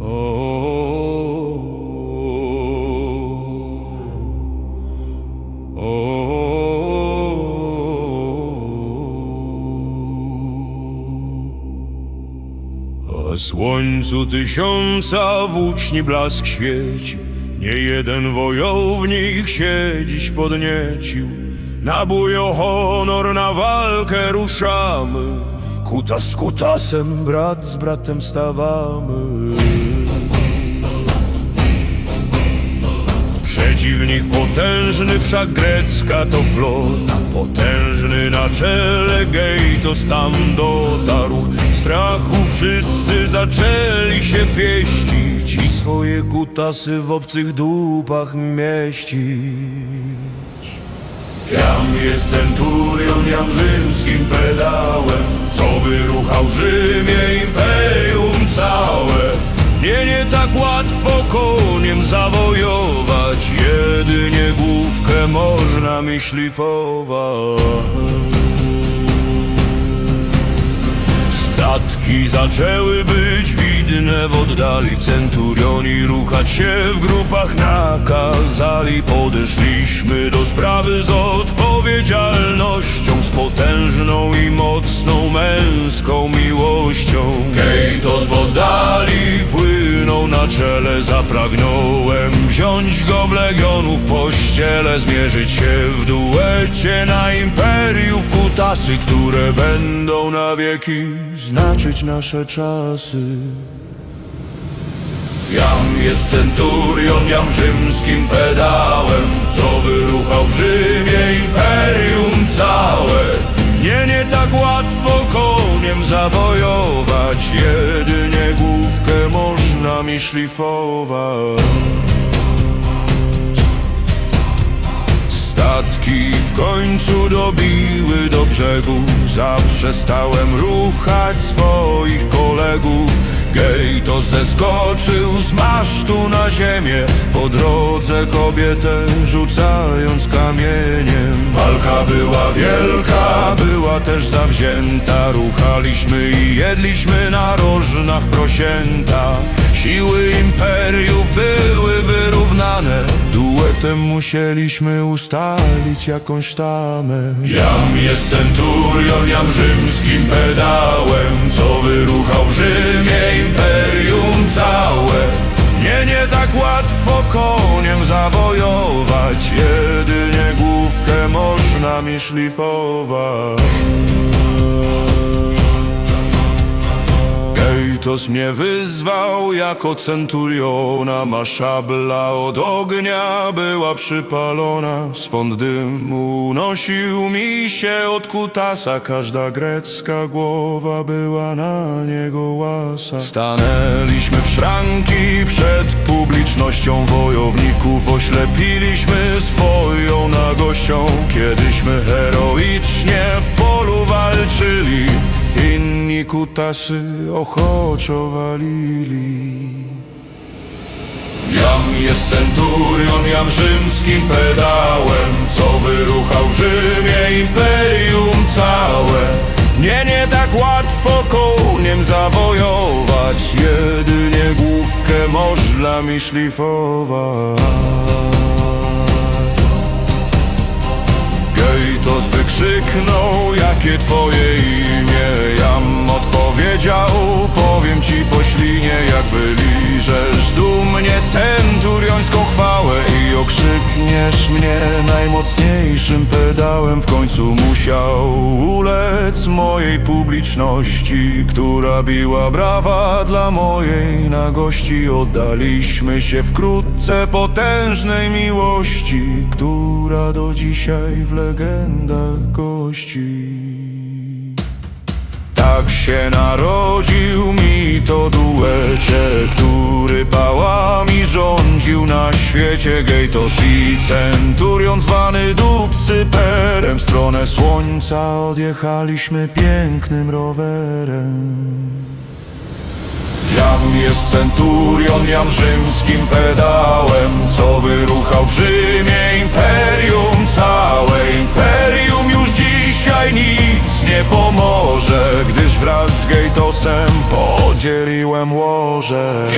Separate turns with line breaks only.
A słońcu tysiąca włóczni blask świeci Nie jeden wojownik się dziś podniecił Na bój o honor, na walkę ruszamy Kutas z kutasem, brat z bratem stawamy. Przeciwnik potężny, wszak grecka to flota. Potężny na czele Gejtos tam dotarł strachu wszyscy zaczęli się pieścić I swoje kutasy w obcych dupach mieścić. Jam jest centurion, jam rzymskim pedałem Co wyruchał Rzymie imperium całe. Nie, nie tak łatwo koniem zawojować Jedynie główkę można mi szlifować Statki zaczęły być widne w oddali Centurioni ruchać się w grupach nakazali. Podeszliśmy do sprawy z odpowiedzialnością Z potężną męską miłością. Kejtos w oddali płynął na czele Zapragnąłem wziąć go w legionów pościele Zmierzyć się w duecie na imperiów kutasy Które będą na wieki znaczyć nasze czasy. Jam jest centurion, jam rzymskim pedałem Co wyruchał w Rzymie imperium całe Nie, nie tak łatwo koniem zawojować. Jedynie główkę można mi szlifować. Statki w końcu dobiły do brzegu. Zaprzestałem ruchać swoich kolegów Gejto zeskoczył z masztu na ziemię. Po drodze kobietę rzucając kamieniem. Walka była wielka, była też zawzięta. Ruchaliśmy i jedliśmy na rożnach prosięta. Siły imperiów były wyrównane. Duetem musieliśmy ustalić jakąś tamę. Jam jest centurion, jam rzymskim pedałem. Co wyruchał w zawojować. Jedynie główkę można mi szlifować Gejtos mnie wyzwał jako centuriona. Ma szabla od ognia była przypalona. Swąd dym unosił mi się od kutasa. Każda grecka głowa była na niego łasa. Stanęliśmy w szranki przed publicznością. Wojowników Oślepiliśmy swoją nagością. Kiedyśmy heroicznie kutasy ochoczo walili Jam jest centurion, jam rzymskim pedałem Co wyruchał w Rzymie imperium całe. Nie, nie tak łatwo koniem zawojować Jedynie główkę można mi szlifować wykrzyknął, jakie twoje imię? Jam odpowiedział, powiem ci po ślinie Jak wyliżesz dumnie centuriońską chwałę okrzykniesz mnie najmocniejszym pedałem W końcu musiał ulec mojej publiczności Która biła brawa dla mojej nagości. Oddaliśmy się wkrótce potężnej miłości Która do dzisiaj w legendach gości. Tak się narodził mi to duecie Który na świecie Gejtos i Centurion zwany Dubcyperem W stronę słońca odjechaliśmy pięknym rowerem. Jam jest centurion, jam rzymskim pedałem Co wyruchał w Rzymie imperium całe Imperium już dzisiaj dzisiaj nic nie pomoże Gdyż wraz z Gatosem podzieliłem łoże